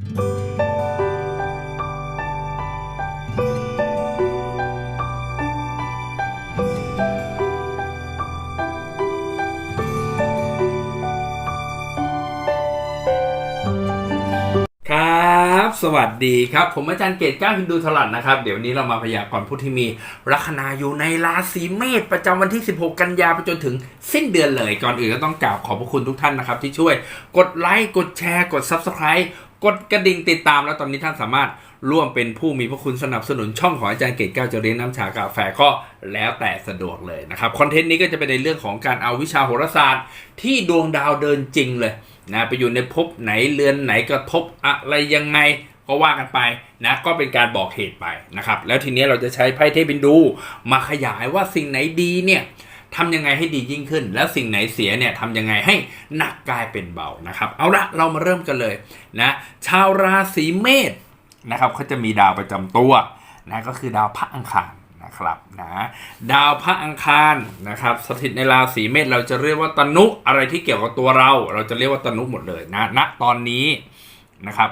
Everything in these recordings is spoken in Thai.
ครับสวัสดีครับ ผมอาจารย์เกตก้าฮินดูถลัดนะครับ เดี๋ยวนี้เรามาพยากรณ์ผู้ที่มีลัคนาอยู่ในราศีเมษประจำวันที่ 16 กันยาไปจนถึงสิ้นเดือนเลย ก่อนอื่นก็ต้องกราบขอบพระคุณทุกท่านนะครับ ที่ช่วยกดไลค์กดแชร์กด Subscribe กดกระดิ่งติดตามแล้วตอนนี้ท่านสามารถร่วมเป็นผู้มีพระคุณสนับสนุนช่องของอาจารย์เกตก้าวจะเรียนน้ำชากาแฟก็แล้วแต่สะดวกเลยนะครับคอนเทนต์นี้ก็จะเป็นในเรื่องของการเอาวิชาโหราศาสตร์ ที่ดวงดาวเดินจริงเลยนะไปอยู่ในภพไหนเรือนไหนกระทบอะไรยังไงก็ว่ากันไปนะก็เป็นการบอกเหตุไปนะครับแล้วทีนี้เราจะใช้ไพ่เทพบินดูมาขยายว่าสิ่งไหนดีเนี่ย ทำยังไงให้ดียิ่งขึ้น แล้วสิ่งไหนเสียเนี่ยทำยังไงให้หนักกลายเป็นเบานะครับ เอาละเรามาเริ่มกันเลยนะชาวราศีเมษนะครับเขาจะมีดาวประจำตัวนะก็คือดาวพระอังคารนะครับนะดาวพระอังคารนะครับสถิตในราศีเมษเราจะเรียกว่าตนุอะไรที่เกี่ยวกับตัวเรา เราจะเรียกว่าตนุหมดเลยนะณตอนนี้นะครับ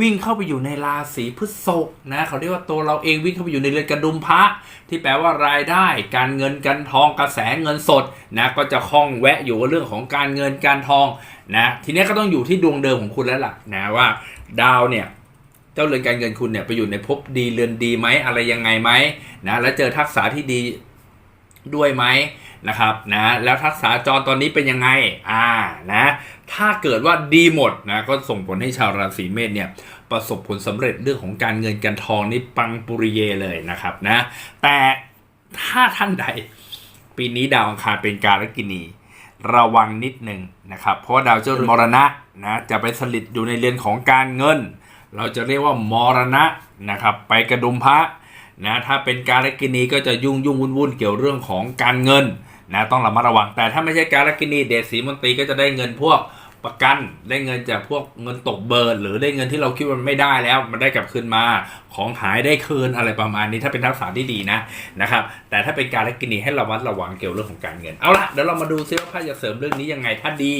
วิ่งเข้าไปอยู่ในราศีพฤษภนะเขาเรียกว่าตัวเราเองวิ่งเข้าไปอยู่ในเรือนกระดุมพระ ที่แปลว่ารายได้ การเงินการทองกระแสเงินสดนะก็จะคล่องแวะอยู่กับเรื่องของการเงินการทองนะทีนี้ก็ต้องอยู่ที่ดวงเดิมของคุณแล้วล่ะนะว่าดาวเนี่ยเจ้าเรือนการเงินคุณเนี่ยไปอยู่ในภพดีเรือนดีไหมอะไรยังไงไหมนะแล้วเจอทักษะที่ดี ด้วยไหมนะครับนะแล้วทักษะจรตอนนี้เป็นยังไงอ่านะถ้าเกิดว่าดีหมดนะก็ส่งผลให้ชาวราศีเมษเนี่ยประสบผลสำเร็จเรื่องของการเงินการทองนี่ปังปุริเยเลยนะครับนะแต่ถ้าท่านใดปีนี้ดาวอังคารเป็นการกินีระวังนิดหนึ่งนะครับ เพราะดาวเจ้ามรณะนะจะไปสลิดอยู่ในเรือนของการเงิน เราจะเรียกว่ามรณะนะครับ ไปกระดุมพระ นะถ้าเป็นการกินีก็จะยุ่งยุ่งวุ่นวุ่นเกี่ยวเรื่องของการเงินนะต้องระมัดระวังแต่ถ้าไม่ใช่การกินีเดชสีมนตรีก็จะได้เงินพวกประกันได้เงินจากพวกเงินตกเบิร์หรือได้เงินที่เราคิดว่ามันไม่ได้แล้วมันได้กลับคืนมาของหายได้คืนอะไรประมาณนี้ถ้าเป็นทักษะที่ดีนะนะครับแต่ถ้าเป็นการกินีให้ระมัดระวังเกี่ยวเรื่องของการเงินเอาละเดี๋ยวเรามาดูซิว่าไพ่จะเสริมเรื่องนี้ยังไงถ้าดี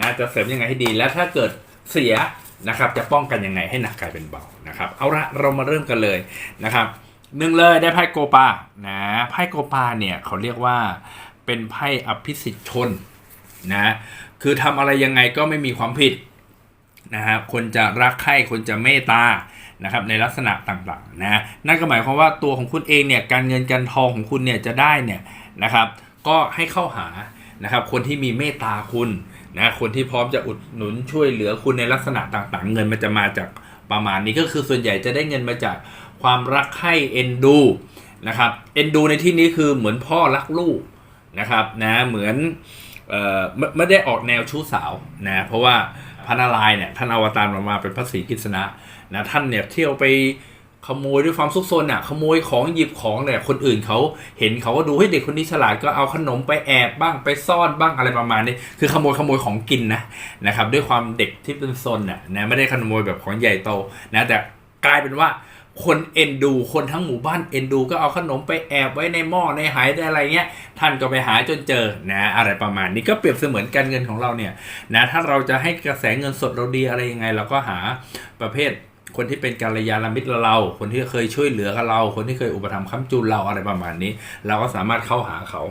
นะจะเสริมยังไงให้ดีและถ้าเกิดเสียนะครับจะป้องกันยังไงให้หนักกลายเป็นเบานะครับเอาละเรามาเริ่มกันเลยนะครับ หนึ่งเลยได้ไพ่โกปานะไพ่โกปาเนี่ยเขาเรียกว่าเป็นไพ่อภิสิทธิชนนะคือทำอะไรยังไงก็ไม่มีความผิดนะครับคนจะรักใคร่คนจะเมตตานะครับในลักษณะต่างๆนะนั่นก็หมายความว่าตัวของคุณเองเนี่ยการเงินการทองของคุณเนี่ยจะได้เนี่ยนะครับ ก็ให้เข้าหานะครับคนที่มีเมตตาคุณนะคนที่พร้อมจะอุดหนุนช่วยเหลือคุณในลักษณะต่างๆ เงินมันจะมาจากประมาณนี้ก็คือส่วนใหญ่จะได้เงินมาจาก ความรักใคร่เอ็นดูนะครับเอ็นดูในที่นี้คือเหมือนพ่อรักลูกนะครับนะเหมือนเอ่อไม่ไม่ได้ออกแนวชู้สาวนะเพราะว่าพระนารายณ์เนี่ยท่านอวตารมามาเป็นพระศรีกฤษณะนะท่านเนี่ยเที่ยวไปขโมยด้วยความซุกซนอะขโมยของหยิบของเนี่ยคนอื่นเขาเห็นเขาก็ดูให้เด็กคนนี้ฉลาดก็เอาขนมไปแอบบ้างไปซ่อนบ้างอะไรประมาณนี้คือขโมยขโมยของกินนะนะครับด้วยความเด็กที่เป็นซนน่ะนะไม่ได้ขโมยแบบของใหญ่โตนะแต่กลายเป็นว่า คนเอ็นดู คนทั้งหมู่บ้านเอ็นดู ก็เอาขนมไปแอบไว้ในหม้อในหายอะไรเงี้ย ท่านก็ไปหาจนเจอนะอะไรประมาณนี้ก็เปรียบเสมือนการเงินของเราเนี่ยนะถ้าเราจะให้กระแสเงินสดเราดีอะไรยังไง เราก็หาประเภทคนที่เป็นกัลยาณมิตรเรา คนที่เคยช่วยเหลือกับเรา คนที่เคยอุปถัมภ์ค้ำจุนเราอะไรประมาณนี้ เราก็สามารถเข้าหาเขา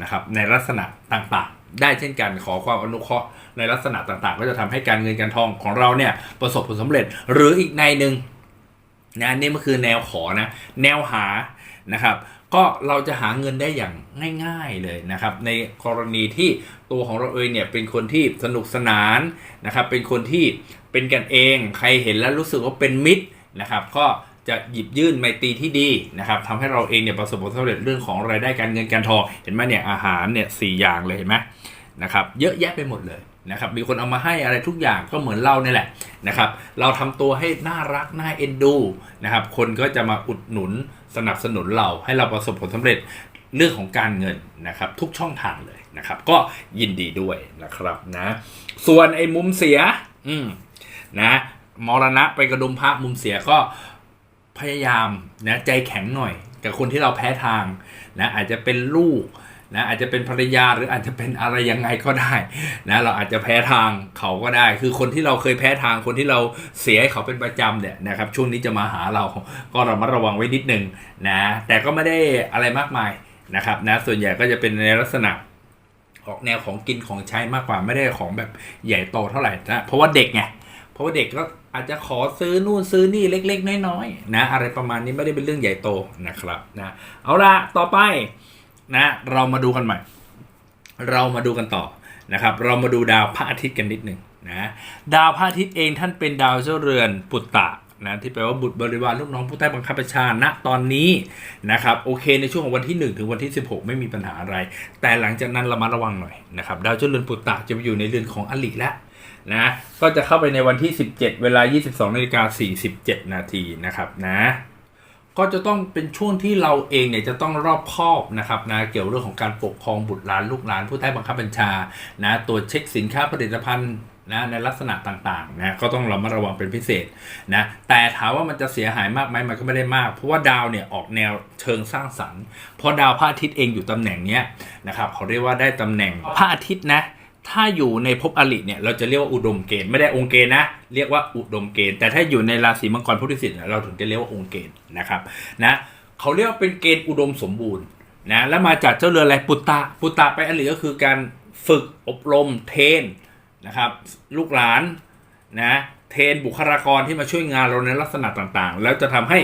นะครับในลักษณะต่างๆ ได้เช่นกันขอความอนุเคราะห์ในลักษณะต่างๆ ก็จะทำให้การเงินการทองของเราเนี่ยประสบผลสำเร็จ หรืออีกในหนึ่ง นะอันนี้มันคือแนวขอนะ แนวหานะครับ ก็เราจะหาเงินได้อย่างง่าย ๆเลยนะครับ ในกรณีที่ตัวของเราเองเนี่ยเป็นคนที่สนุกสนานนะครับ เป็นคนที่เป็นกันเอง ใครเห็นแล้วรู้สึกว่าเป็นมิตรนะครับ ก็จะหยิบยื่นไมตรีที่ดีนะครับทำให้เราเองเนี่ยประสบผลสำเร็จเรื่องของรายได้การเงินการทองเห็นไหมเนี่ยอาหารเนี่ยสอย่างเลยเห็นไหมนะครับ เยอะแยะไปหมดเลย นะครับมีคนเอามาให้อะไรทุกอย่างก็เหมือนเราเนี่ยแหละนะครับเราทำตัวให้น่ารักน่าเอ็นดูนะครับคนก็จะมาอุดหนุนสนับสนุนเราให้เราประสบผลสำเร็จเรื่องของการเงินนะครับทุกช่องทางเลยนะครับก็ยินดีด้วยนะครับนะส่วนไอ้มุมเสียอืมนะมรณะไปกระดุมพระมุมเสียก็พยายามนะใจแข็งหน่อย กับคนที่เราแพ้ทางนะอาจจะเป็นลูก นะอาจจะเป็นภรรยาหรืออาจจะเป็นอะไรยังไงก็ได้นะเราอาจจะแพ้ทางเขาก็ได้ คือคนที่เราเคยแพ้ทางคนที่เราเสียให้เขาเป็นประจำเนี่ยนะครับช่วงนี้จะมาหาเราก็ระมัดระวังไว้นิดนึงนะแต่ก็ไม่ได้อะไรมากมายนะครับนะส่วนใหญ่ก็จะเป็นในลักษณะออกแนวของกินของใช้มากกว่าไม่ได้ของแบบใหญ่โตเท่าไหร่นะเพราะว่าเด็กไงเพราะว่าเด็กก็อาจจะขอซื้อนู่นซื้อนี่เล็ก ๆ น้อยๆนะอะไรประมาณนี้ไม่ได้เป็นเรื่องใหญ่โตนะครับนะเอาละต่อไป นะเรามาดูกันใหม่ เรามาดูกันต่อนะครับ เรามาดูดาวพระอาทิตย์กันนิดหนึ่งนะดาวพระอาทิตย์เองท่านเป็นดาวเจ้าเรือนปุตตะนะที่แปลว่าบุตรบริวารลูกน้องผู้ใต้บังคับบัญชาณตอนนี้นะครับโอเคในช่วงของวันที่ 1 ถึงวันที่ 16 ไม่มีปัญหาอะไร แต่หลังจากนั้นเรามาระวังหน่อยนะครับดาวเจ้าเรือนปุตตะจะไปอยู่ในเรือนของอลิแล้วนะก็จะเข้าไปในวันที่ 17 เวลา 22นาฬิกา47 นาทีนะครับนะ ก็จะต้องเป็นช่วงที่เราเองเนี่ยจะต้องรอบคอบนะครับนะเกี่ยวเรื่องของการปกครองบุตรหลานลูกหลานผู้ใต้บังคับบัญชานะตรวจเช็คสินค้าผลิตภัณฑ์นะในลักษณะต่างๆนะก็ต้องระมัดระวังเป็นพิเศษนะแต่ถามว่ามันจะเสียหายมากไหมมันก็ไม่ได้มาก เพราะว่าดาวเนี่ยออกแนวเชิงสร้างสรรค์เพราะดาวพระอาทิตย์เองอยู่ตำแหน่งเนี้ยนะครับเขาเรียกว่าได้ตำแหน่งพระอาทิตย์นะ ถ้าอยู่ในภพอริเนี่ยเราจะเรียกว่าอุดมเกณฑ์ไม่ได้องค์เกณฑ์นะ เรียกว่าอุดมเกณฑ์แต่ถ้าอยู่ในราศีมังกรพุทธิสิทธิ์เนี่ยเราถึงจะเรียกว่าองค์เกณฑ์นะครับนะเขาเรียกว่าเป็นเกณฑ์อุดมสมบูรณ์นะแล้วมาจากเจ้าเรืออะไรปุตตะปุตตะไปอริก็คือการฝึกอบรมเทนนะครับลูกหลานนะเทนบุคลากรที่มาช่วยงานเราในลักษณะต่างๆ แล้วจะทำให้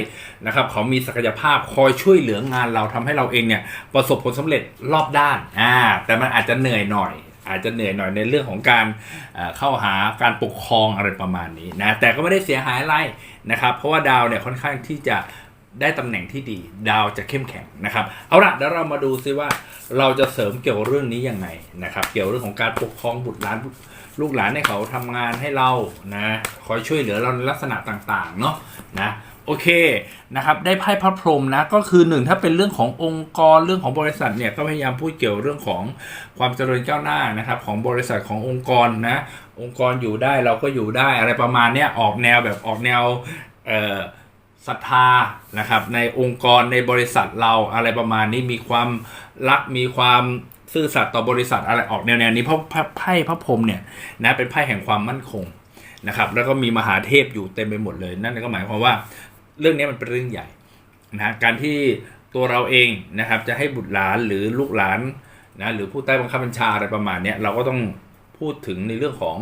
นะครับเขามีศักยภาพคอยช่วยเหลืองานเราทำให้เราเองเนี่ยประสบผลสำเร็จรอบด้านอ่าแต่มันอาจจะเหนื่อยหน่อย อาจจะเหนื่อยหน่อยในเรื่องของการเข้าหาการปกครองอะไรประมาณนี้นะแต่ก็ไม่ได้เสียหายอะไรนะครับเพราะว่าดาวเนี่ยค่อนข้างที่จะได้ตำแหน่งที่ดีดาวจะเข้มแข็งนะครับเอาละเดี๋ยวเรามาดูซิว่าเราจะเสริมเกี่ยวกับเรื่องนี้ยังไงนะครับ เกี่ยวเรื่องของการปกครองบุตรหลาน ลูกหลานให้เขาทำงานให้เรานะคอยช่วยเหลือเราในลักษณะต่างๆเนาะนะโอเคนะครับได้ไพ่พระพรหมนะก็คือหนึ่งถ้าเป็นเรื่องขององค์กรเรื่องของบริษัทเนี่ยก็พยายามพูดเกี่ยวเรื่องของความเจริญก้าวหน้านะครับของบริษัทขององค์กรนะองค์กรอยู่ได้เราก็อยู่ได้อะไรประมาณเนี้ยออกแนวแบบออกแนวเอ่อศรัทธานะครับในองค์กรในบริษัทเราอะไรประมาณนี้มีความรักมีความ ซื่อสัตย์ต่อบริษัทอะไรออกแนวแนวนี้เพราะไพ่พระพรหมเนี่ยนะเป็นไพ่แห่งความมั่นคงนะครับแล้วก็มีมหาเทพอยู่เต็มไปหมดเลย นั่นก็หมายความว่าเรื่องนี้มันเป็นเรื่องใหญ่นะการที่ตัวเราเองนะครับจะให้บุตรหลานหรือลูกหลานนะหรือผู้ใต้บังคับบัญชาอะไรประมาณนี้เราก็ต้องพูดถึงในเรื่องของ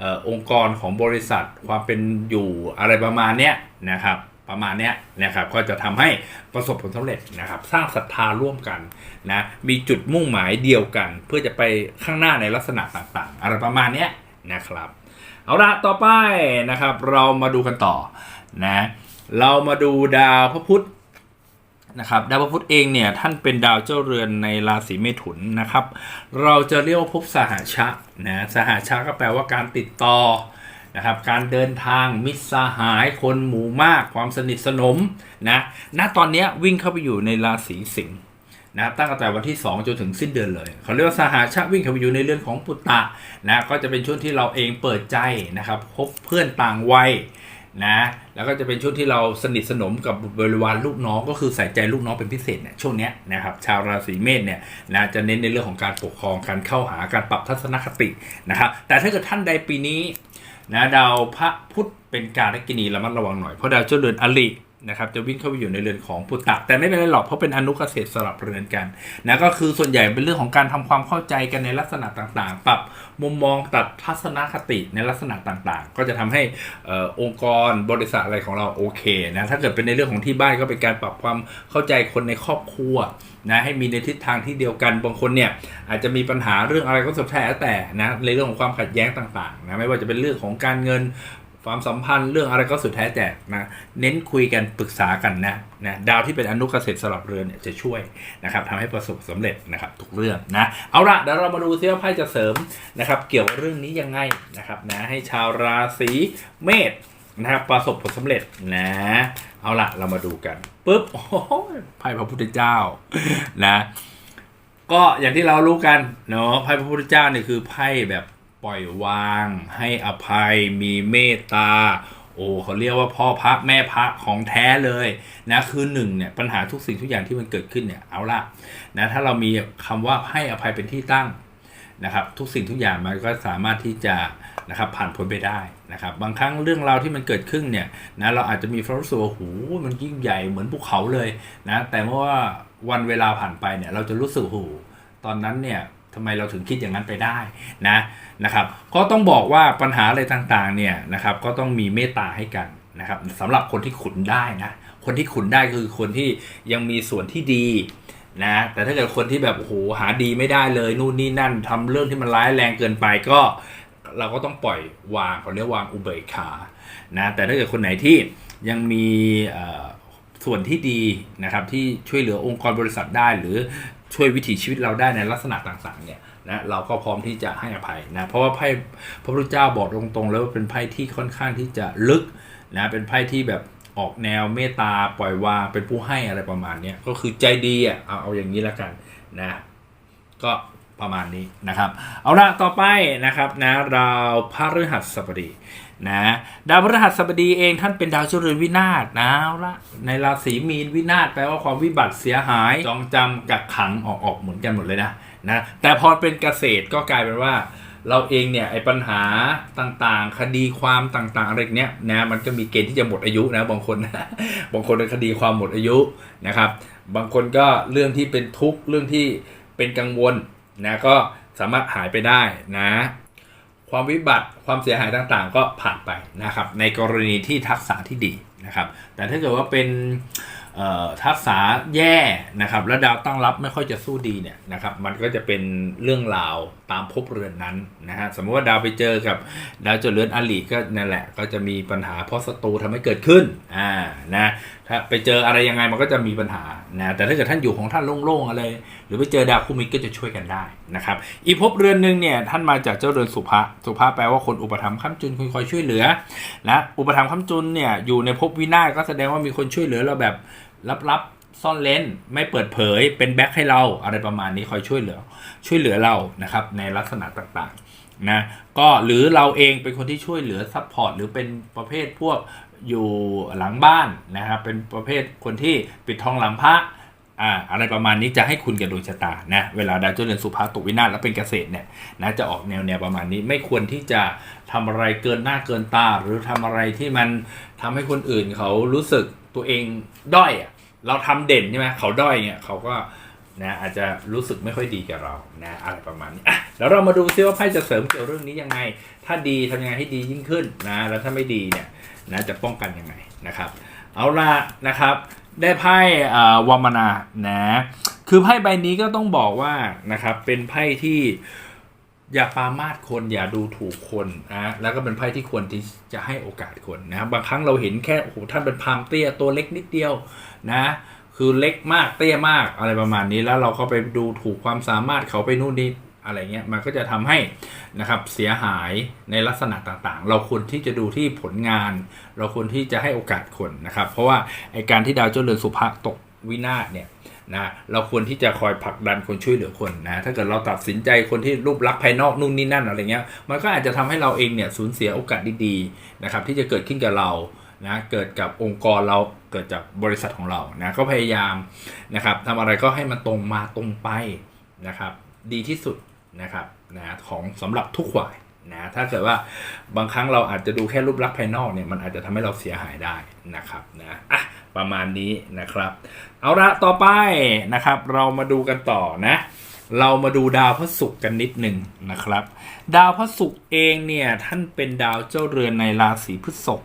อองค์กรของบริษัทความเป็นอยู่อะไรประมาณนี้นะครับ ประมาณเนี้ยนะครับก็จะทำให้ประสบผลสำเร็จนะครับ สร้างศรัทธาร่วมกันนะมีจุดมุ่งหมายเดียวกัน เพื่อจะไปข้างหน้าในลักษณะต่างๆ อะไรประมาณเนี้ยนะครับเอาละต่อไปนะครับ เรามาดูกันต่อนะเรามาดูดาวพระพุธนะครับดาวพระพุธเองเนี่ยท่านเป็นดาวเจ้าเรือนในราศีเมถุนนะครับ เราจะเรียกว่าภพสหชะนะสหชะก็แปลว่าการติดต่อ นะครับการเดินทางมิตรสหายคนหมู่มากความสนิทสนมนะณตอนนี้วิ่งเข้าไปอยู่ในราศีสิงห์นะตั้งแต่วันที่ 2 จนถึงสิ้นเดือนเลย เขาเรียกว่าสหาชาวิ่งเข้าไปอยู่ในเรื่องของปุตตะนะก็จะเป็นช่วงที่เราเองเปิดใจนะครับพบเพื่อนต่างวัยนะแล้วก็จะเป็นช่วงที่เราสนิทสนมกับบริวารลูกน้องก็คือใส่ใจลูกน้องเป็นพิเศษเนี่ยช่วงนี้นะครับชาวราศีเมษเนี่ยนะจะเน้นในเรื่องของการปกครองการเข้าหาการปรับทัศนคตินะครับแต่ถ้าเกิดท่านใดปีนี้ นะดาวพระพุธเป็นการกินีระมัดระวังหน่อยเพราะดาวเจ้าเรือนอลินะครับจะวิ่งเข้าไปอยู่ในเรือนของปุตตะแต่ไม่เป็นไรหรอกเพราะเป็นอนุเกษตรสลับเรือนกันนะก็คือส่วนใหญ่เป็นเรื่องของการทำความเข้าใจกันในลักษณะต่างๆ ปรับมุมมองตัดทัศนคติในลักษณะต่างๆ ก็จะทำให้ออองค์กรบริษัทอะไรของเราโอเคนะถ้าเกิดเป็นในเรื่องของที่บ้านก็เป็นการปรับความเข้าใจคนในครอบครัว นะให้มีในทิศทางที่เดียวกันบางคนเนี่ยอาจจะมีปัญหาเรื่องอะไรก็สุดแท้แต่นะในเรื่องของความขัดแย้งต่างๆนะไม่ว่าจะเป็นเรื่องของการเงินความสัมพันธ์เรื่องอะไรก็สุดแท้แต่นะเน้นคุยกันปรึกษากันนะนะดาวที่เป็นอนุเกษตรสลับเรือนเนี่ยจะช่วยนะครับทำให้ประสบสำเร็จนะครับทุกเรื่องนะเอาละเดี๋ยวเรามาดูซิว่าไพ่จะเสริมนะครับ เกี่ยวกับเรื่องนี้ยังไงนะครับนะให้ชาวราศีเมษ นะครับประสบผลสำเร็จนะ เอาละเรามาดูกันปุ๊บโอ้โหไพ่พระพุทธเจ้านะ ก็อย่างที่เรารู้กันเนาะไพ่พระพุทธเจ้าเนี่ยคือไพ่แบบปล่อยวาง ให้อภัยมีเมตตาโอ้เขาเรียกว่าพ่อพระแม่พระของแท้เลยนะคือหนึ่งเนี่ยปัญหาทุกสิ่งทุกอย่างที่มันเกิดขึ้นเนี่ยเอาละนะถ้าเรามีคำว่าให้อภัยเป็นที่ตั้งนะครับ ทุกสิ่งทุกอย่างมันก็สามารถที่จะ นะครับผ่านพ้นไปได้นะครับบางครั้งเรื่องราวที่มันเกิดขึ้นเนี่ยนะเราอาจจะมีความรู้สึกว่าโหมันยิ่งใหญ่เหมือนภูเขาเลยนะแต่เมื่อว่าวันเวลาผ่านไปเนี่ยเราจะรู้สึกโหตอนนั้นเนี่ยทำไมเราถึงคิดอย่างนั้นไปได้นะนะครับก็ต้องบอกว่าปัญหาอะไรต่างๆเนี่ยนะครับก็ต้องมีเมตตาให้กันนะครับสำหรับคนที่ขุนได้นะคนที่ขุนได้คือคนที่ยังมีส่วนที่ดีนะแต่ถ้าเกิดคนที่แบบโอ้โหหาดีไม่ได้เลยนู่นนี่นั่นทำเรื่องที่มันร้ายแรงเกินไปก็ เราก็ต้องปล่อยวางเขาเรียกวางอุเบกขานะแต่ถ้าเกิดคนไหนที่ยังมีส่วนที่ดีนะครับที่ช่วยเหลือองค์กรบริษัทได้หรือช่วยวิถีชีวิตเราได้ในลักษณะต่างๆเนี่ยนะเราก็พร้อมที่จะให้อภัยนะเพราะว่าไพ่พระพุทธเจ้าบอกตรงๆ แล้วว่าเป็นไพ่ที่ค่อนข้างที่จะลึกนะเป็นไพ่ที่แบบออกแนวเมตตาปล่อยวางเป็นผู้ให้อะไรประมาณนี้ก็คือใจดีอะเอาเอาอย่างนี้ละกันนะก็ ประมาณนี้นะครับ เอาละต่อไปนะครับนะดาวพฤหัสบดีนะดาวพฤหัสบดีเองท่านเป็นดาวเจริญวินาศนะเอาละในราศีมีนวินาศแปลว่าความวิบัติเสียหายจองจำกักขังออกออกเหมือนกันหมดเลยนะนะแต่พอเป็นเกษตรก็กลายเป็นว่าเราเองเนี่ยไอ้ปัญหาต่างๆ คดีความต่างๆอะไรเนี้ยนะมันก็มีเกณฑ์ที่จะหมดอายุนะบางคนบางคนเป็นคดีความหมดอายุนะครับ บางคนก็เรื่องที่เป็นทุกข์เรื่องที่เป็นกังวล นะก็สามารถหายไปได้นะ ความวิบัติความเสียหายต่างๆ ก็ผ่านไปนะครับ ในกรณีที่ทักษะที่ดีนะครับ แต่ถ้าเกิดว่าเป็นทักษะแย่นะครับ แล้วดาวตั้งรับไม่ค่อยจะสู้ดีเนี่ยนะครับ มันก็จะเป็นเรื่องราว ตามภพเรือนนั้นนะฮะสมมติว่าดาวไปเจอกับดาวจดเรือนอลีก็นั่นแหละ ก็จะมีปัญหาเพราะศัตรูทำให้เกิดขึ้นอ่านะถ้าไปเจออะไรยังไงมันก็จะมีปัญหานะแต่ถ้าเกิดท่านอยู่ของท่านโล่งๆอะไร หรือไปเจอดาวคู่มิตรก็จะช่วยกันได้นะครับอีกภพเรือนหนึ่งเนี่ยท่านมาจากเจ้าเรือนสุภะสุภะแปลว่าคนอุปถัมภ์ค้ำจุนคนคอยช่วยเหลือนะอุปถัมภ์ค้ำจุนเนี่ยอยู่ในภพวินาศก็แสดงว่ามีคนช่วยเหลือเราแบบลับๆ ซ่อนเลนไม่เปิดเผยเป็นแบ็คให้เราอะไรประมาณนี้คอยช่วยเหลือ ช่วยเหลือเรานะครับในลักษณะต่างๆนะก็หรือเราเองเป็นคนที่ช่วยเหลือซัพพอร์ตหรือเป็นประเภทพวกอยู่หลังบ้านนะครับเป็นประเภทคนที่ปิดทองหลังพระอ่าอะไรประมาณนี้จะให้คุณกับดวงชะตานะเวลาดาวเจ้าเรือนสุภาตกวินาศแล้วเป็นเกษตรเนี่ยนะจะออกแนวแนวประมาณนี้ไม่ควรที่จะทำอะไรเกินหน้าเกินตา หรือทำอะไรที่มันทำให้คนอื่นเขารู้สึกตัวเองด้อยอะ เราทำเด่นใช่ไหมเขาด้อยเนี่ยเขาก็นะอาจจะรู้สึกไม่ค่อยดีกับเรานะอะไรประมาณนี้อะแล้วเรามาดูซิว่าไพ่จะเสริมเกี่ยวเรื่องนี้ยังไง ถ้าดีทำยังไงให้ดียิ่งขึ้นนะแล้วถ้าไม่ดีเนี่ยนะจะป้องกันยังไงนะครับ เอาละนะครับ ได้ไพ่อ่าวามนานะคือไพ่ใบนี้ก็ต้องบอกว่านะครับเป็นไพ่ที่อย่าปามาสคนอย่าดูถูกคนนะแล้วก็เป็นไพ่ที่ควรที่จะให้โอกาสคนนะบางครั้งเราเห็นแค่โอ้โหท่านเป็นพามเตี้ยตัวเล็กนิดเดียว นะคือเล็กมากเตี้ยมากอะไรประมาณนี้แล้วเราก็ไปดูถูกความสามารถเขาไปนู่นนี่อะไรเงี้ยมันก็จะทำให้นะครับเสียหายในลักษณะต่างๆ เราควรที่จะดูที่ผลงาน เราควรที่จะให้โอกาสคนนะครับ เพราะว่าไอการที่ดาวเจ้าเรือนสุภะตกวินาศเนี่ยนะเราควรที่จะคอยผลักดันคนช่วยเหลือคนนะถ้าเกิดเราตัดสินใจคนที่รูปลักษณ์ภายนอกนู่นนี่นั่นอะไรเงี้ยมันก็อาจจะทำให้เราเองเนี่ยสูญเสียโอกาสดีๆนะครับที่จะเกิดขึ้นกับเรานะเกิดกับองค์กรเรา กิดจากบริษัทของเรานะก็พยายามนะครับทำอะไรก็ให้มันตรงมาตรงไปนะครับ ดีที่สุดนะครับนะของสำหรับทุกฝ่ายนะถ้าเกิดว่าบางครั้งเราอาจจะดูแค่รูปลักษณ์ภายนอกเนี่ยมันอาจจะทำให้เราเสียหายได้นะครับนะอะประมาณนี้นะครับ เอาละต่อไปนะครับ เรามาดูกันต่อนะเรามาดูดาวพระศุกร์กันนิดหนึ่งนะครับ ดาวพระศุกร์เองเนี่ยท่านเป็นดาวเจ้าเรือนในราศีพฤษภ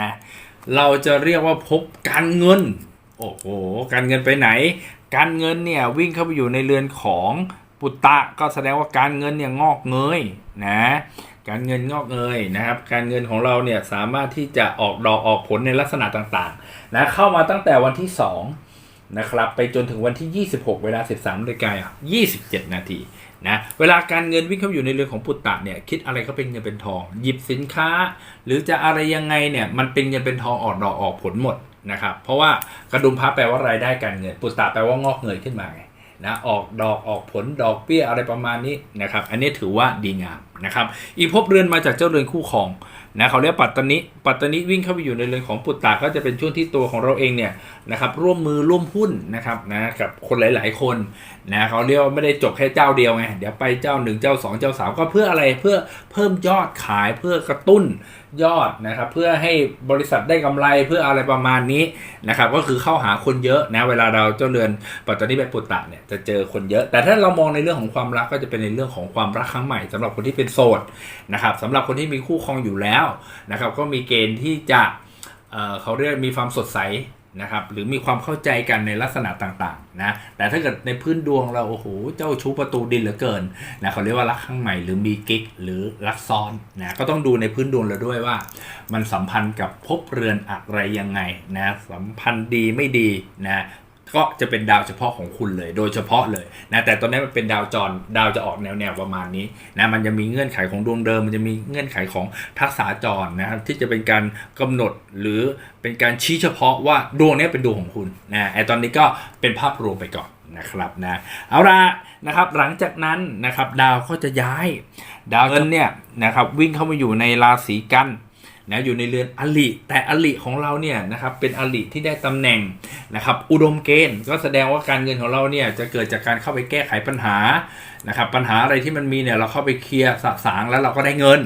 นะ เราจะเรียกว่าพบการเงิน โอ้โห การเงินไปไหน การเงินเนี่ยวิ่งเข้าไปอยู่ในเรือนของปุตตะก็แสดงว่าการเงินเนี่ยงอกเงยนะ การเงินงอกเงยนะครับ การเงินของเราเนี่ยสามารถที่จะออกดอกออกผลในลักษณะต่างๆนะเข้ามาตั้งแต่วันที่ 2 นะครับ ไปจนถึงวันที่ 26 เวลา 13นาฬิกา27 นาที นะเวลาการเงินวิ่งเข้าอยู่ในเรือนของปุตตะเนี่ยคิดอะไรก็เป็นเงินเป็นทอง หยิบสินค้า หรือจะอะไรยังไงเนี่ยมันเป็นเงินเป็นทองออกดอกออกผลหมดนะครับเพราะว่ากระดุมพระแปลว่ารายได้การเงิน ปุตตะแปลว่างอกเงยขึ้นมาไงนะออกดอกออกผลดอกเบี้ยอะไรประมาณนี้นะครับอันนี้ถือว่าดีงามนะครับอีกภพเรือนมาจากเจ้าเรือนคู่ครอง นะเขาเรียกปัตตนิปัตตนิวิ่งเข้าไปอยู่ในเรือนของปุตตะก็จะเป็นช่วงที่ตัวของเราเองเนี่ยนะครับร่วมมือร่วมหุ้นนะครับนะกับคนหลาย ๆ คนนะเขาเรียกว่าไม่ได้จบแค่เจ้าเดียวไงเดี๋ยวไปเจ้าหนึ่งเจ้าสองเจ้าสามก็เพื่ออะไรเพื่อเพิ่มยอดขายเพื่อกระตุ้นยอดนะครับเพื่อให้บริษัทได้กำไรเพื่ออะไรประมาณนี้นะครับก็คือเข้าหาคนเยอะนะเวลาเราเจ้าเรือนปัจจุบันิไปปุตตะเนี่ยจะเจอคนเยอะ แต่ถ้าเรามองในเรื่องของความรักก็จะเป็นในเรื่องของความรักครั้งใหม่สำหรับคนที่เป็นโสดนะครับสำหรับคนที่มีคู่ครองอยู่แล้วนะครับก็มีเกณฑ์ที่จะเเขาเรียกมีความสดใส นะครับหรือมีความเข้าใจกันในลักษณะต่างๆนะแต่ถ้าเกิดในพื้นดวงเราโอ้โหเจ้าชู้ประตูดินเหลือเกินนะเขาเรียกว่ารักข้างใหม่หรือมีกิ๊กหรือรักซ้อนนะก็ต้องดูในพื้นดวงเราด้วยว่า มันสัมพันธ์กับภพเรือนอะไรยังไงนะสัมพันธ์ดีไม่ดีนะ ก็จะเป็นดาวเฉพาะของคุณเลย โดยเฉพาะเลยนะแต่ตอนนี้มันเป็นดาวจรดาวจะออกแนวแนวๆประมาณนี้นะมันจะมีเงื่อนไขของดวงเดิม มันจะมีเงื่อนไขของทักษะจรนะครับที่จะเป็นการกำหนดหรือเป็นการชี้เฉพาะว่าดวงนี้เป็นดวงของคุณนะไอตอนนี้ก็เป็นภาพรวมไปก่อนนะครับนะเอาละนะครับหลังจากนั้นนะครับดาวก็จะย้าย ดาวเงินเนี่ยนะครับวิ่งเข้ามาอยู่ในราศีกัน นะอยู่ในเรือนอลิแต่อลิของเราเนี่ยนะครับเป็นอลิที่ได้ตำแหน่งนะครับอุดมเกณฑ์ก็แสดงว่าการเงินของเราเนี่ยจะเกิดจากการเข้าไปแก้ไขปัญหานะครับปัญหาอะไรที่มันมีเนี่ยเราเข้าไปเคลียร์สะสางแล้วเราก็ได้เงิน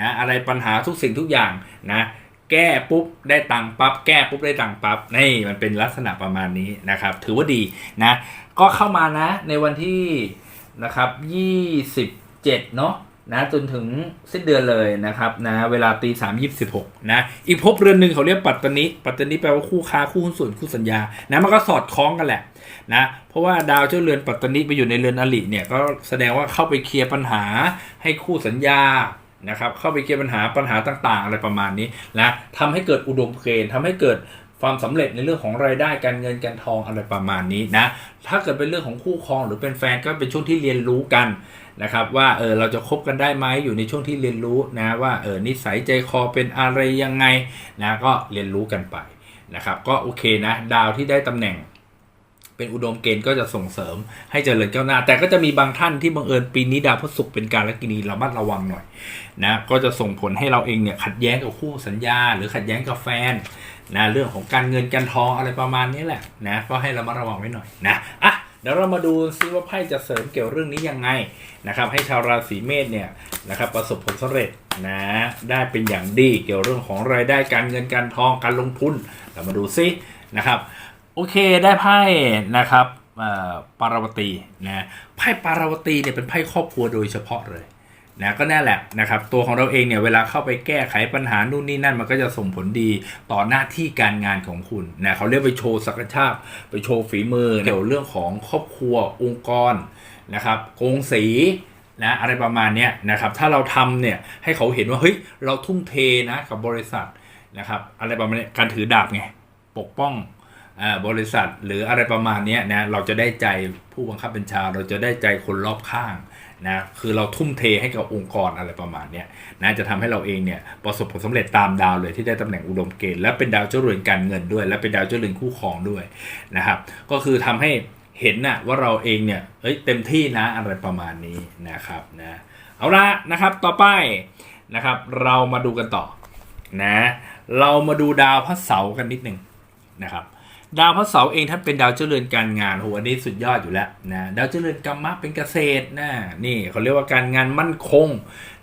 นะอะไรปัญหาทุกสิ่งทุกอย่างนะแก้ปุ๊บได้ตังค์ปั๊บแก้ปุ๊บได้ตังค์ปั๊บนี่มันเป็นลักษณะประมาณนี้นะครับ ถือว่าดีนะก็เข้ามานะในวันที่นะครับ 27 เนาะ นะจนถึงสิ้นเดือนเลยนะครับนะเวลาตีสามยี่สิบหกนะอีกภพเรือนหนึ่งเขาเรียกปัตตนิปัตตนิแปลว่าคู่ค้าคู่หุ้นส่วนคู่สัญญานะมันก็สอดคล้องกันแหละนะเพราะว่าดาวเจ้าเรือนปัตตนิไปอยู่ในเรือนอลิเนี่ยก็แสดงว่าเข้าไปเคลียร์ปัญหาให้คู่สัญญานะครับเข้าไปเคลียร์ปัญหาปัญหาต่าง ๆ อะไรประมาณนี้นะทำให้เกิดอุดมเกณฑ์ทำให้เกิดความสำเร็จในเรื่องของรายได้การเงินการทองอะไรประมาณนี้นะ ถ้าเกิดเป็นเรื่องของคู่ครองหรือเป็นแฟนก็เป็นช่วงที่เรียนรู้กัน นะครับว่าเออเราจะคบกันได้ไหมอยู่ในช่วงที่เรียนรู้นะว่าเออนิสัยใจคอเป็นอะไรยังไงนะก็เรียนรู้กันไปนะครับก็โอเคนะดาวที่ได้ตำแหน่งเป็นอุดมเกณฑ์ก็จะส่งเสริมให้เจริญก้าวหน้า แต่ก็จะมีบางท่านที่บังเอิญปีนี้ดาวพฤหัสเป็นการละกินีระมัดระวังหน่อยนะก็จะส่งผลให้เราเองเนี่ยขัดแย้งกับคู่สัญญา หรือขัดแย้งกับแฟนนะเรื่องของการเงินการทองอะไรประมาณนี้แหละนะก็ให้ระมัดระวังไว้หน่อยนะอะ เดี๋ยวเรามาดูซิว่าไพ่จะเสริมเกี่ยวเรื่องนี้ยังไงนะครับ ให้ชาวราศีเมษเนี่ยนะครับประสบผลสำเร็จนะได้เป็นอย่างดีเกี่ยวเรื่องของรายได้การเงินการทองการลงทุน เรามาดูซินะครับ โอเคได้ไพ่นะครับอ่อปาราวตีนะไพ่ปาราวตีเนี่ยเป็นไพ่ครอบครัวโดยเฉพาะเลย นะก็แน่แหละนะครับตัวของเราเองเนี่ยเวลาเข้าไปแก้ไขปัญหานู่นนี่นั่นมันก็จะส่งผลดีต่อหน้าที่การงานของคุณนะเขาเรียกไปโชว์ศักยภาพไปโชว์ฝีมือเกี่ยวเรื่องของครอบครัวองค์กรนะครับโกงสีนะอะไรประมาณนี้นะครับถ้าเราทำเนี่ยให้เขาเห็นว่าเฮ้ยเราทุ่มเทนะกับบริษัทนะครับอะไรประมาณนี้การถือดาบไงปกป้องอ่าบริษัทหรืออะไรประมาณนี้นะเราจะได้ใจผู้บังคับบัญชา เราจะได้ใจคนรอบข้าง นะคือเราทุ่มเทให้กับองค์กรอะไรประมาณนี้นะจะทำให้เราเองเนี่ยประสบผลสำเร็จตามดาวเลยที่ได้ตำแหน่งอุดมเกณฑ์และเป็นดาวเจ้าเรือนการเงินด้วย และเป็นดาวเจ้าเรือนคู่ครองด้วยนะครับ ก็คือทำให้เห็นนะว่าเราเองเนี่ยเอ้ยเต็มที่นะอะไรประมาณนี้นะครับนะเอาละนะครับต่อไปนะครับ เรามาดูกันต่อนะเรามาดูดาวพระเสาร์กันนิดหนึ่งนะครับ ดาวพระเสาร์เองท่านเป็นดาวเจริญการงานโหอันนี้สุดยอดอยู่แล้วนะดาวเจริญกรรมะเป็นเกษตรนะนี่เขาเรียกว่าการงานมั่นคง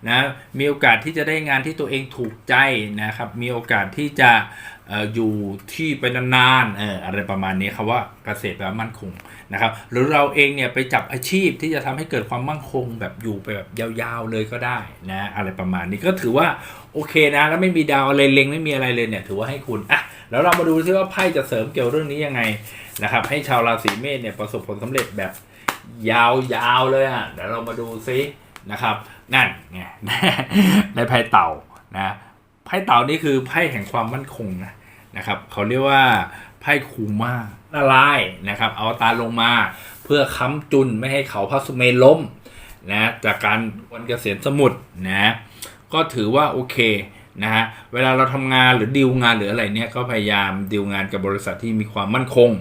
นะมีโอกาสที่จะได้งานที่ตัวเองถูกใจนะครับมีโอกาสที่จะ อยู่ที่ไปนานๆเอออะไรประมาณนี้คำว่าเกษตรแปลว่ามั่นคงนะครับ หรือเราเองเนี่ยไปจับอาชีพที่จะทำให้เกิดความมั่นคงแบบอยู่ไปแบบยาวๆเลยก็ได้นะอะไรประมาณนี้ก็ถือว่าโอเคนะแล้วไม่มีดาวอะไรเล็งไม่มีอะไรเลยเนี่ยถือว่าให้คุณอะแล้วเรามาดูซิว่าไพ่จะเสริมเกี่ยวเรื่องนี้ยังไงนะครับให้ชาวราศีเมษเนี่ยประสบผลสำเร็จแบบยาวๆเลยอะเดี๋ยวเรามาดูซินะครับ นั่นไงในไพ่เต่านะไพ่เต่านี่คือไพ่แห่งความมั่นคงนะ นะครับเขาเรียกว่าไพ่คูมาละลายนะครับ เอาตาลงมาเพื่อค้ำจุนไม่ให้เขาพระสุเมนล้มนะจากการวันเกษียณสมุทรนะก็ถือว่าโอเคนะฮะเวลาเราทำงานหรือดีลงานหรืออะไรเนี่ยก็พยายามดีลงานกับบริษัทที่มีความมั่นคง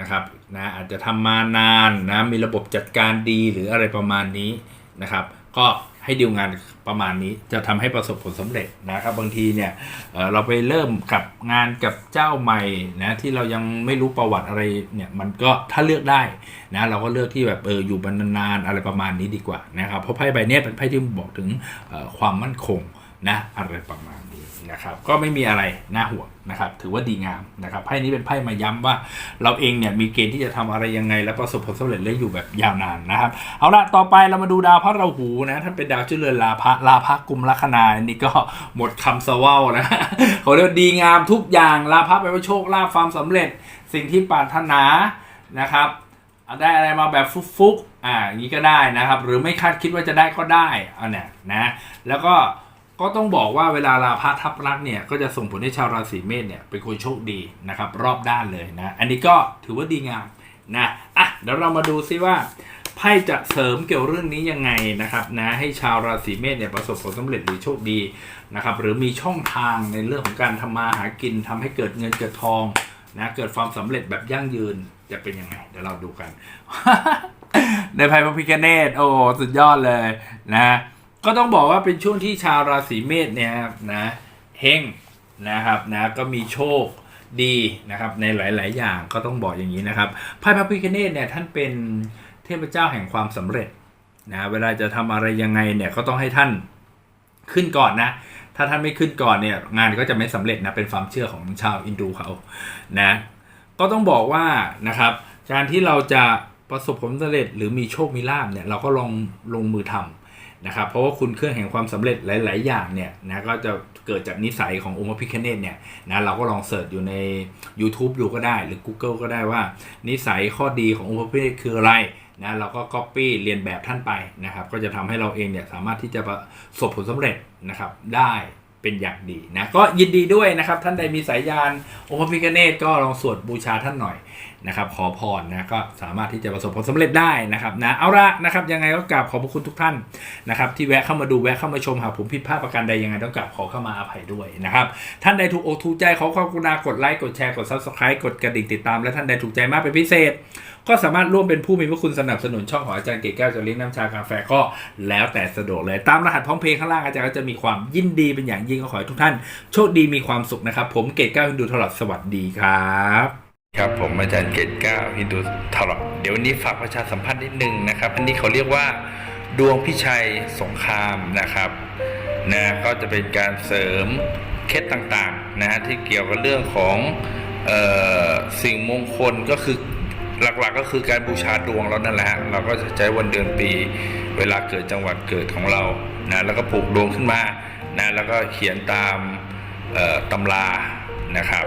นะครับนะอาจจะทำมานานนะมีระบบจัดการดีหรืออะไรประมาณนี้นะครับ ก็ใให้ดีลงาน ประมาณนี้จะทำให้ประสบผลสำเร็จนะครับ บางทีเนี่ยเเราไปเริ่มกับงานกับเจ้าใหม่นะที่เรายังไม่รู้ประวัติอะไรเนี่ยมันก็ถ้าเลือกได้นะเราก็เลือกที่แบบเอออยู่บนานๆอะไรประมาณนี้ดีกว่านะครับเพราะไพ่ใบนี้เป็นไพ่ที่บอกถึงความมั่นคงนะอะไรประมาณ นะครับก็ไม่มีอะไรน่าห่วงนะครับถือว่าดีงามนะครับไพ่นี้เป็นไพ่มาย้ำว่า เราเองเนี่ยมีเกณฑ์ที่จะทำอะไรยังไง และประสบผลสำเร็จและอยู่แบบยาวนานนะครับเอาละต่อไปเรามาดูดาวพระราหูนะท่านเป็นดาวชื่อเรือนลาภะลาภะกุมลัคนาอันนี่ก็หมดคำสว่านะเขาเรียกดีงามทุกอย่างลาภะแปลว่าโชคลาภความสำเร็จ สิ่งที่ปรารถนานะครับเอาได้อะไรมาแบบฟุกๆอ่าอย่างนี้ก็ได้นะครับ หรือไม่คาดคิดว่าจะได้ก็ได้เอาเนี่ยนะแล้วก็ ก็ต้องบอกว่าเวลาราพะทับรักเนี่ยก็จะส่งผลให้ชาวราศีเมษเนี่ยเป็นคนโชคดีนะครับรอบด้านเลยนะ อันนี้ก็ถือว่าดีงามนะอะเดี๋ยวเรามาดูซิว่าไพ่จะเสริมเกี่ยวเรื่องนี้ยังไงนะครับนะให้ชาวราศีเมษเนี่ยประสบผลสำเร็จหรือโชคดีนะครับหรือมีช่องทางในเรื่องของการทำมาหากินทำให้เกิดเงินเกิดทองนะเกิดความสำเร็จแบบยั่งยืนจะเป็นยังไง เดี๋ยวเราดูกัน ในไพ่พระพิคเนตโอ้สุดยอดเลยนะ ก็ต้องบอกว่าเป็นช่วงที่ชาวราศีเมษเนี่ยครับนะเฮงนะครับนะก็มีโชคดีนะครับในหลาย ๆ อย่างก็ต้องบอกอย่างนี้นะครับไพ่พระพิคเนตเนี่ยท่านเป็นเทพเจ้าแห่งความสำเร็จนะเวลาจะทำอะไรยังไงเนี่ยก็ต้องให้ท่านขึ้นก่อนนะถ้าท่านไม่ขึ้นก่อนเนี่ยงานก็จะไม่สำเร็จนะเป็นความเชื่อของชาวอินดูเขานะก็ต้องบอกว่านะครับการที่เราจะประสบผลสำเร็จหรือมีโชคมีลาภเนี่ยเราก็ลองลงมือทำ นะครับเพราะว่าคุณเครื่องแห่งความสำเร็จหลาย ๆ อย่างเนี่ยนะก็จะเกิดจากนิสัยขององค์พระพิคเนตเนี่ยนะเราก็ลองเสิร์ชอยู่ใน YouTube ดูก็ได้ หรือ Google ก็ได้ว่า นิสัยข้อดีขององค์พระพิคเนตคืออะไรนะเราก็ Copy เรียนแบบท่านไปนะครับ ก็จะทำให้เราเองเนี่ยสามารถที่จะประสบผลสำเร็จนะครับได้เป็นอย่างดีนะก็ยินดีด้วยนะครับ ท่านใดมีสายยานองค์พระพิคเนตก็ลองสวดบูชาท่านหน่อย นะครับขอพรนะก็สามารถที่จะประสบผลสำเร็จได้นะครับนะเอาละนะครับยังไงก็กราบขอบพระคุณทุกท่านนะครับที่แวะเข้ามาดูแวะเข้ามาชมหากผมผิดพลาดประการใดยังไงต้องกราบขอเข้ามาอภัยด้วยนะครับท่านใดถูกอกถูกใจขอความกรุณากดไลค์กดแชร์กด subscribe กดกระดิ่งติดตามและท่านใดถูกใจมากเป็นพิเศษ ก็สามารถร่วมเป็นผู้มีพระคุณสนับสนุนช่องของอาจารย์เก๋แก้วจะเลี้ยงน้ำชากาแฟก็แล้วแต่สะดวกเลยตามรหัสพร้อมเพย์ข้างล่างอาจารย์ก็จะมีความยินดีเป็นอย่างยิ่งก็ขอให้ทุกท่านโชคดีมีความสุขนะครับผมเกตแก้วฮินดูตลอดสวัสดีครับ ครับผมอาจารย์เกตแก้วฮินดูตลอดเดี๋ยววันนี้ฝากประชาสัมพันธ์นิดนึงนะครับ อันนี้เขาเรียกว่าดวงพิชัยสงครามนะครับนะก็จะเป็นการเสริมเคล็ดต่างๆนะฮะที่เกี่ยวกับเรื่องของเออสิ่งมงคลก็คือหลักๆก็คือการบูชาดวงเรานั่นแหละเราก็จะใช้วันเดือนปี เวลาเกิดจังหวัดเกิดของเรานะแล้วก็ปลูกดวงขึ้นมานะแล้วก็เขียนตามตำรานะครับ